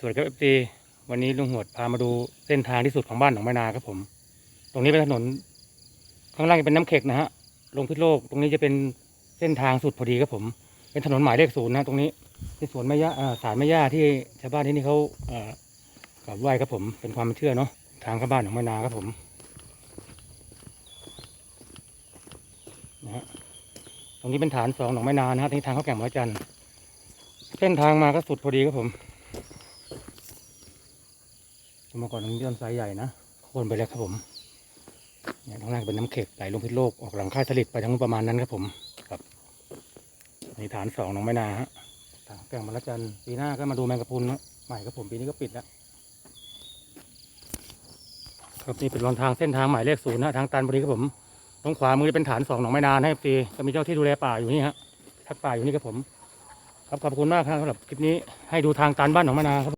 สวัสดีครับเอฟซีวันนี้ลุงหวดพามาดูเส้นทางที่สุดของบ้านหนองไมนาครับผม ตรงนี้เป็นถนน ข้างล่างเป็นน้ำเข็กนะฮะ ลงพิษโลก ตรงนี้จะเป็นเส้นทางสุดพอดีครับผม เป็นถนนหมายเลขศูนย์นะตรงนี้ที่สวนแม่ย่าอ่าศาลแม่ย่าที่ชาวบ้านที่นี่เขาเอ่อกราบไหว้ครับผม เป็นความเชื่อเนาะ ทางเข้าบ้านหนองไมนาครับผม นะฮะ ตรงนี้เป็นฐานสองหนองไมนานะฮะที่ทางเข้าแก่งมะจันทร์เส้นทางมาก็สุดพอดีครับผม เมื่อก่อนตรงนี้ต้นไทรใหญ่นะโค่นไปแล้วครับผมเนี่ยข้างล่างเป็นน้ำเข็กไหลลงพิษโลกออกหลังค่ายสลิดไปทั้งประมาณนั้นครับผมครับในฐานสองหนองไม้นาฮะทางแก่งมะละจันปีหน้าก็มาดูแมงกะพรุนนะใหม่ครับผมปีนี้ก็ปิดแล้วครับนี่เป็นรอนทางเส้นทางหมายเลขศูนย์นะทางตันพอดีครับผมตรงขวามือเป็นฐานสองหนองไม้นาให้ฟรีก็มีเจ้าที่ดูแลป่าอยู่นี่ฮะทักป่าอยู่นี่ครับผม ครับขอบคุณมากครับสำหรับคลิปนี้ให้ดูทางตันบ้านหนองไมะนาครับ